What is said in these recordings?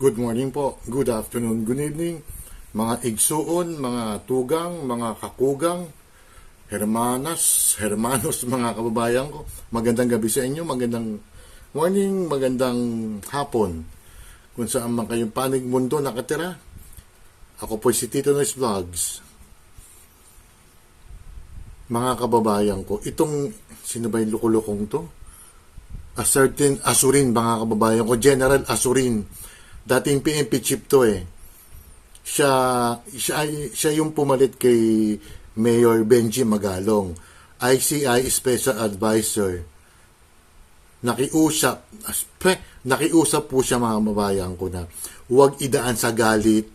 Good morning po, good afternoon, good evening, mga igsuon, mga tugang, mga kakugang, hermanas, hermanos, mga kababayan ko. Magandang gabi sa inyo, magandang morning, magandang hapon. Kung saan man kayong panig mundo nakatira. Ako po si Tito Noise Vlogs. Mga kababayan ko, itong, sino ba yung lukulukong to? a certain Asurin, mga kababayan ko, General Asurin. Dating PNP chief to eh. Siya, siya, siya yung pumalit kay Mayor Benji Magalong, ICI Special Advisor. Nakiusap, aspe, nakiusap po siya mga kababayan ko na huwag idaan sa galit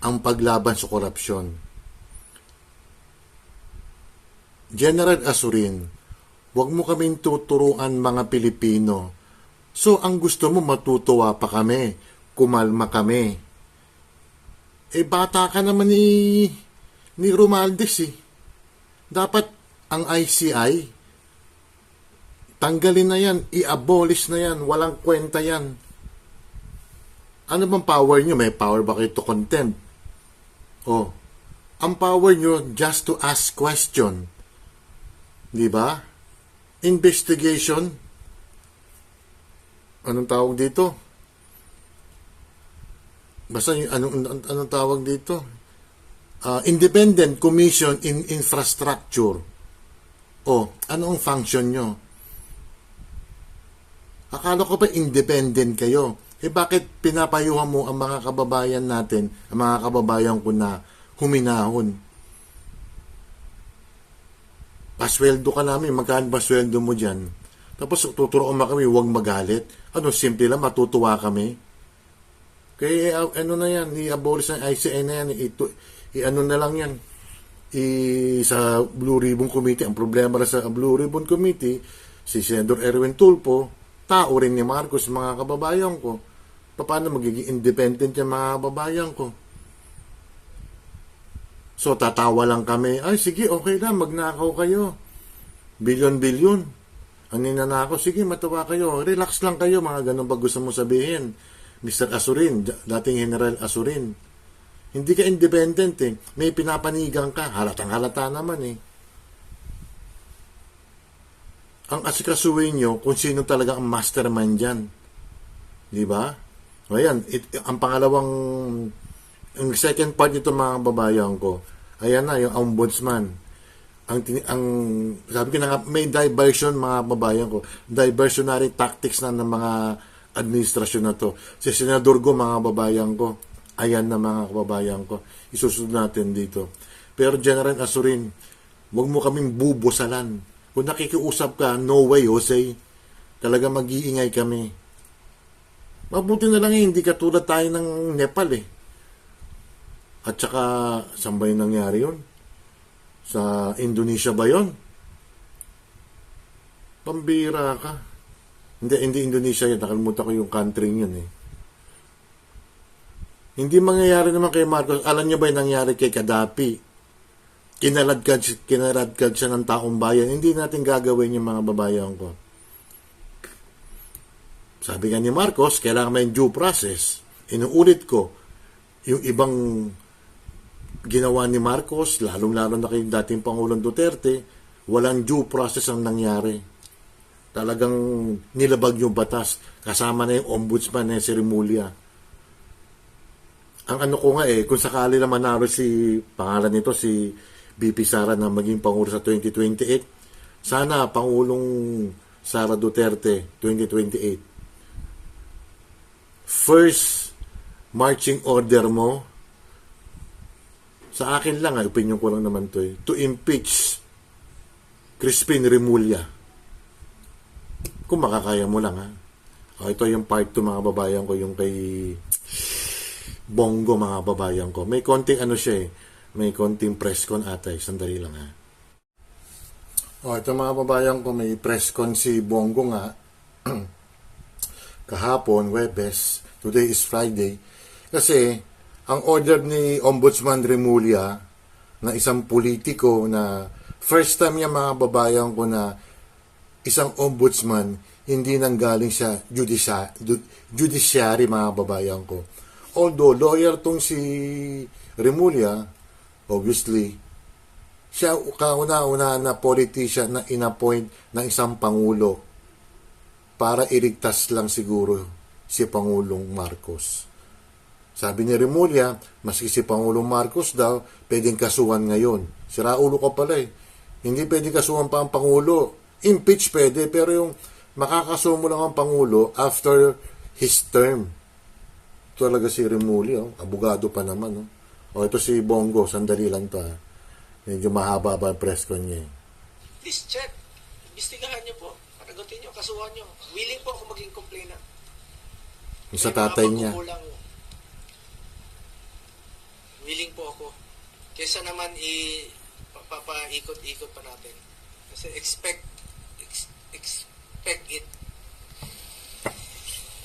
ang paglaban sa korupsyon. General Asurin, Huwag mo kaming tuturuan mga Pilipino. So, ang gusto mo matutuwa pa kami, kumalma kami. Eh, bata ka naman ni, ni Romaldes eh. Dapat ang ICI, tanggalin na yan, i-abolish na yan, walang kwenta yan. Ano bang power nyo? May power ba kayo to contempt? Oh, ang power nyo just to ask question. Di ba? investigation. Anong tawag dito? Basta yung anong, anong, tawag dito? Uh, Independent Commission in Infrastructure. O, ano ang function nyo? Akala ko pa independent kayo. Eh bakit pinapayuhan mo ang mga kababayan natin, ang mga kababayan ko na huminahon? pasweldo ka namin, magkano ba sweldo mo dyan? Tapos tuturoan mo kami, huwag magalit. Ano, simple lang, matutuwa kami. Kaya ano na yan, i-abolish ng ICI na yan, ito, i-ano na lang yan. I, sa Blue Ribbon Committee, ang problema sa Blue Ribbon Committee, si Senator Erwin Tulpo, tao rin ni Marcos, mga kababayan ko. Paano magiging independent yung mga kababayan ko? So, tatawa lang kami. Ay, sige, okay lang, magnakaw kayo. Bilyon-bilyon. Ang ninanako, sige, matawa kayo. Relax lang kayo, mga ganun ba gusto mo sabihin. Mr. Asurin, dating General Asurin. Hindi ka independent eh. May pinapanigang ka. Halatang halata naman eh. Ang asikasuhin nyo kung sino talaga ang mastermind dyan. Di ba? O yan, it, ang pangalawang ang second part nito mga babayan ko, ayan na yung ombudsman. Ang, ang sabi ko na nga, may diversion mga babayan ko. Diversionary tactics na ng mga administrasyon na to. Si Senador Go, mga babayan ko, ayan na mga kababayan ko. Isusunod natin dito. Pero General Asurin, huwag mo kaming bubusalan. Kung nakikiusap ka, no way, Jose. Talaga mag-iingay kami. Mabuti na lang eh, hindi katulad tayo ng Nepal eh at saka, saan ba yung nangyari yun? Sa Indonesia ba yun? Pambira ka. Hindi, hindi Indonesia yun. Nakalimutan ko yung country yun eh. Hindi mangyayari naman kay Marcos. Alam niyo ba yung nangyari kay Gaddafi? Kinaladkad, kinaladkad siya ng taong bayan. Hindi natin gagawin yung mga babayan ko. Sabi nga ni Marcos, kailangan may due process. Inuulit ko, yung ibang ginawa ni Marcos, lalong-lalo na kay dating Pangulong Duterte, walang due process ang nangyari. Talagang nilabag yung batas. Kasama na yung ombudsman na si Remulia. Ang ano ko nga eh, kung sakali na manalo si, pangalan nito, si BP Sara na maging Pangulo sa 2028, sana Pangulong Sara Duterte 2028. First marching order mo sa akin lang, ay, opinion ko lang naman to eh, to impeach Crispin Remulla. Kung makakaya mo lang ha. O, ito yung part 2 mga babayan ko, yung kay Bongo mga babayan ko. May konting ano siya eh, may konting press con atay. Sandali lang ha. O, ito mga babayan ko, may press con si Bongo nga. Kahapon, Webes, today is Friday. Kasi, ang order ni Ombudsman Remulla na isang politiko na first time niya mga babayan ko na isang ombudsman hindi nanggaling sa judisa, ju- judiciary mga babayan ko. Although lawyer tong si Remulla, obviously, siya kauna-una na politician na inappoint ng isang pangulo para iligtas lang siguro si Pangulong Marcos. Sabi ni Remulla, maski si Pangulong Marcos daw, pwedeng kasuhan ngayon. Sira ulo ka pala eh. Hindi pwedeng kasuhan pa ang Pangulo. Impeach pwede, pero yung makakasuhan mo lang ang Pangulo after his term. Talaga si Remulla, oh. abogado pa naman. Oh. O ito si Bongo, sandali lang to. ah. Medyo mahaba ba ang press con niya. eh. Please check. Imbestigahan niyo po. Panagutin niyo, kasuhan niyo. Willing po ako maging complainant. Yung sa tatay niya. pagkukulang. Ako. Kesa naman i papaikot-ikot pa natin. Kasi expect ex- expect it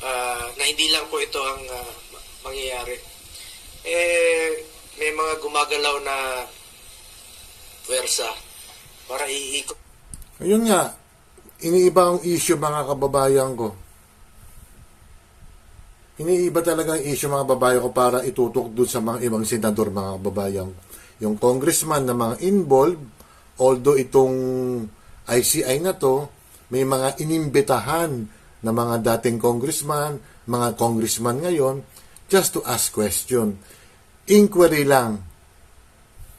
ah, na hindi lang po ito ang ma- mangyayari. Eh, may mga gumagalaw na pwersa para iikot Ayun nga, iniiba ang issue mga kababayan ko. Iniiba talaga ang issue mga babayan ko para itutok doon sa mga ibang senador mga kababayan ko. Yung congressman na mga involved, although itong ICI na to, may mga inimbitahan na mga dating congressman, mga congressman ngayon, just to ask question. Inquiry lang,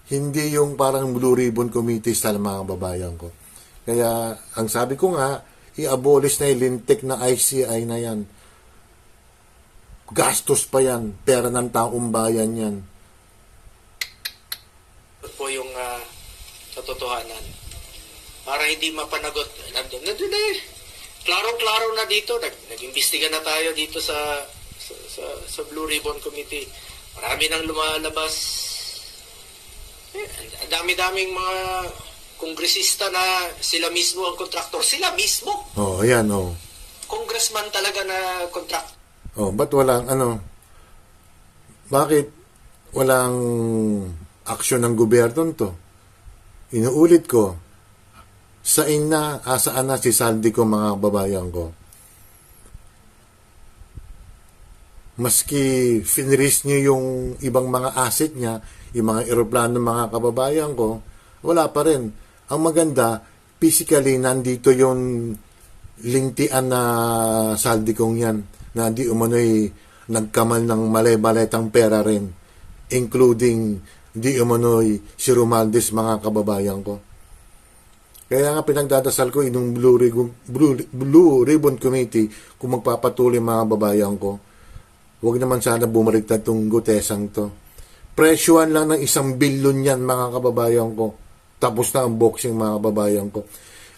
hindi yung parang Blue Ribbon Committee style mga babayan ko. Kaya, ang sabi ko nga, i-abolish na yung lintik na ICI na yan. Gastos pa yan. Pera ng taong bayan yan. po yung ah, katotohanan. Para hindi mapanagot. Nandun, nandun na eh. Klarong-klaro na dito. Nag, nag-imbestiga na tayo dito sa, sa, sa, sa Blue Ribbon Committee. Marami nang lumalabas. Eh, ang dami-daming mga kongresista na sila mismo ang kontraktor. Sila mismo. Oh, ayan, oh. Congressman talaga na kontraktor. Oh, ba't walang, ano, bakit walang aksyon ng gobyerno to? Inuulit ko, sa ina, asaan na si Saldi ko mga babayan ko? Maski finris niyo yung ibang mga asset niya, yung mga eroplano mga kababayan ko, wala pa rin. Ang maganda, physically, nandito yung lintian na saldi kong yan, na di umano'y nagkamal ng mali-maletang pera rin, including di umano'y si Romaldes mga kababayan ko. Kaya nga pinagdadasal ko inong Blue Ribbon, Blue, Blue Ribbon Committee kung magpapatuloy mga babayan ko. Huwag naman sana bumaliktad tong gutesang to. Presyuhan lang ng isang bilyon yan mga kababayan ko. Tapos na ang boxing mga kababayan ko.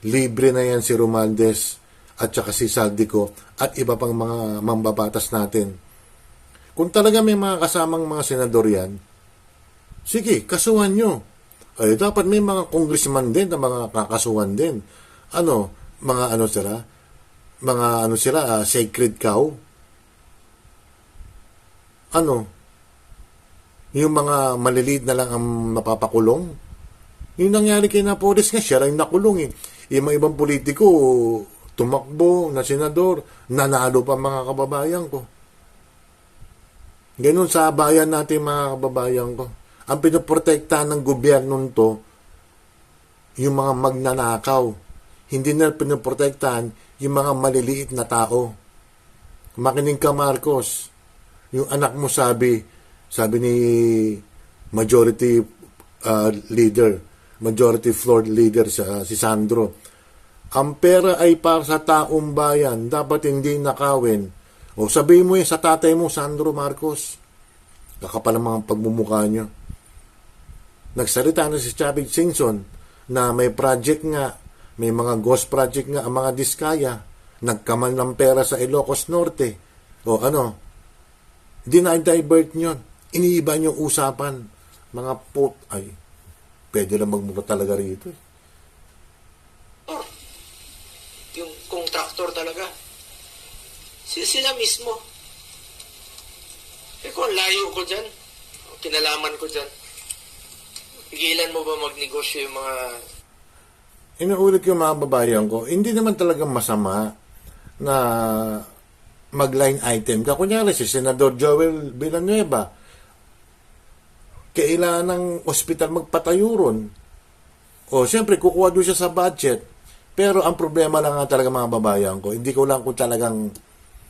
Libre na yan si Romaldes at saka si Saldico at iba pang mga mambabatas natin. Kung talaga may mga kasamang mga senador yan, sige, kasuhan nyo. Ay, dapat may mga congressman din na mga kakasuhan din. Ano, mga ano sila? Mga ano sila, ah, sacred cow? Ano? Yung mga maliliit na lang ang mapapakulong? Yung nangyari kay Napoles nga, siya lang nakulong eh. Yung mga ibang politiko, tumakbo na senador, nanalo pa mga kababayan ko. Ganun sa bayan natin mga kababayan ko. Ang pinoprotektahan ng gobyerno to, yung mga magnanakaw. Hindi na pinoprotektahan yung mga maliliit na tao. Makinig ka Marcos. Yung anak mo sabi, sabi ni majority uh, leader, majority floor leader sa si Sandro, ang pera ay para sa taong bayan, dapat hindi nakawin. O sabihin mo yun sa tatay mo, Sandro Marcos. Kakapal ang mga pagmumukha niyo. Nagsalita na si Chavez Simpson na may project nga, may mga ghost project nga ang mga diskaya. Nagkamal ng pera sa Ilocos Norte. O ano, dinidivert nyo. Iniiba nyo usapan. Mga pot, ay, pwede lang magmukha talaga rito. eh. Oh, yung kontraktor talaga. Sila, sila mismo. Eh kung layo ko dyan, kinalaman ko dyan, pigilan mo ba magnegosyo yung mga... Inuulit ko mga babayan ko, hindi naman talaga masama na mag-line item ka. Kunyari, si Senador Joel Villanueva, kailangan ng ospital magpatayo ron. O, siyempre, kukuha doon siya sa budget. Pero ang problema lang nga talaga mga babayan ko, hindi ko lang kung talagang,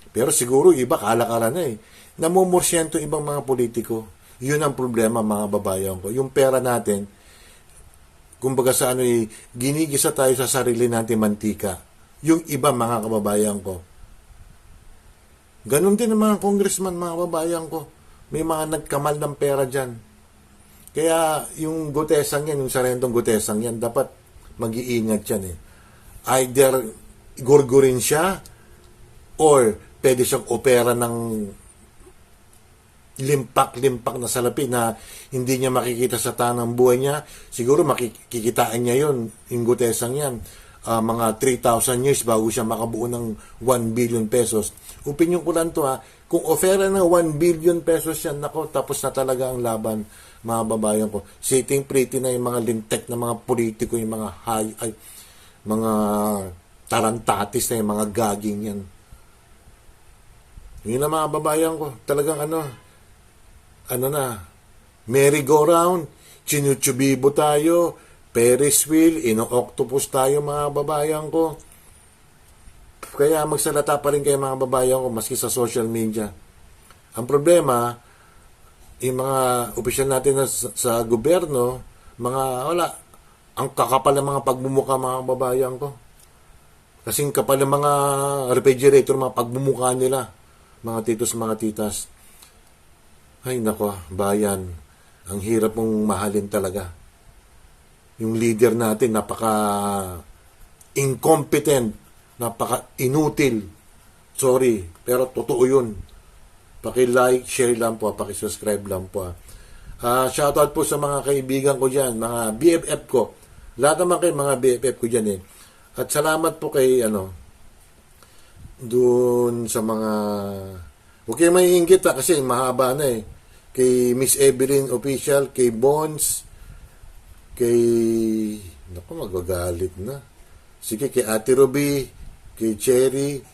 pero siguro iba kalakaran na eh, namumursyento ibang mga politiko. Yun ang problema mga babayan ko. Yung pera natin, kumbaga sa ano eh, ginigisa tayo sa sarili natin mantika. Yung iba mga kababayan ko. Ganon din ang mga congressman, mga kababayan ko. May mga nagkamal ng pera dyan. Kaya yung gutesang yan, yung sarendong gutesang yan, dapat mag-iingat yan eh. Either gurgurin siya or pwede siyang opera ng limpak-limpak na salapi na hindi niya makikita sa tanang buhay niya. Siguro makikitaan niya yon yung yan. Ah, mga 3,000 years bago siya makabuo ng 1 billion pesos. Opinion ko lang to ha. Kung ofera ng 1 billion pesos yan, nako, tapos na talaga ang laban, mga babayan ko. Sitting pretty na yung mga lintek na mga politiko, yung mga high, ay, mga tarantatis na yung mga gaging yan. Yun na mga babayan ko. Talagang ano, ano na, merry-go-round, chinuchubibo tayo, Ferris wheel, ino-octopus tayo mga babayan ko. Kaya magsalata pa rin kayo mga babayan ko maski sa social media. Ang problema, yung mga opisyal natin na sa, sa gobyerno, mga wala, ang kakapal ng mga pagmumuka mga babayan ko. Kasing kapal ng mga refrigerator, mga pagmumukha nila, mga titos, mga titas. Ay nako, bayan, ang hirap mong mahalin talaga. Yung leader natin, napaka incompetent, napaka inutil. Sorry, pero totoo yun. Paki-like, share lang po, paki-subscribe lang po. Ah, shoutout po sa mga kaibigan ko diyan, mga BFF ko. Lahat naman kayo mga BFF ko diyan eh. At salamat po kay ano doon sa mga Huwag kayo may inggit ha, kasi mahaba na eh. Kay Miss Evelyn Official, kay Bones, kay... Naku, magagalit na. Sige, kay Ate Ruby, kay Cherry,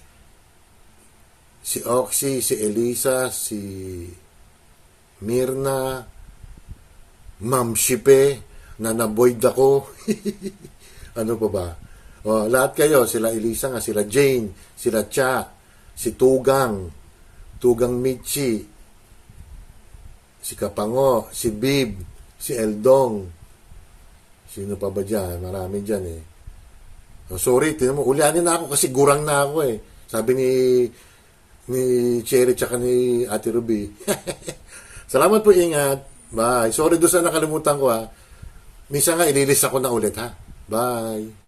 si Oxy, si Elisa, si Mirna, Ma'am Shipe, na naboyd ako. ano pa ba? O, lahat kayo, sila Elisa nga, sila Jane, sila Cha, si Tugang, Tugang Michi, si Kapango, si Bib, si Eldong, sino pa ba dyan? Marami dyan eh. Oh, sorry, tinan mo, ulianin na ako kasi gurang na ako eh. Sabi ni ni Cherry tsaka ni Ate Ruby. Salamat po, ingat. Bye. Sorry doon sa nakalimutan ko ha. Minsan nga, ililis ako na ulit ha. Bye.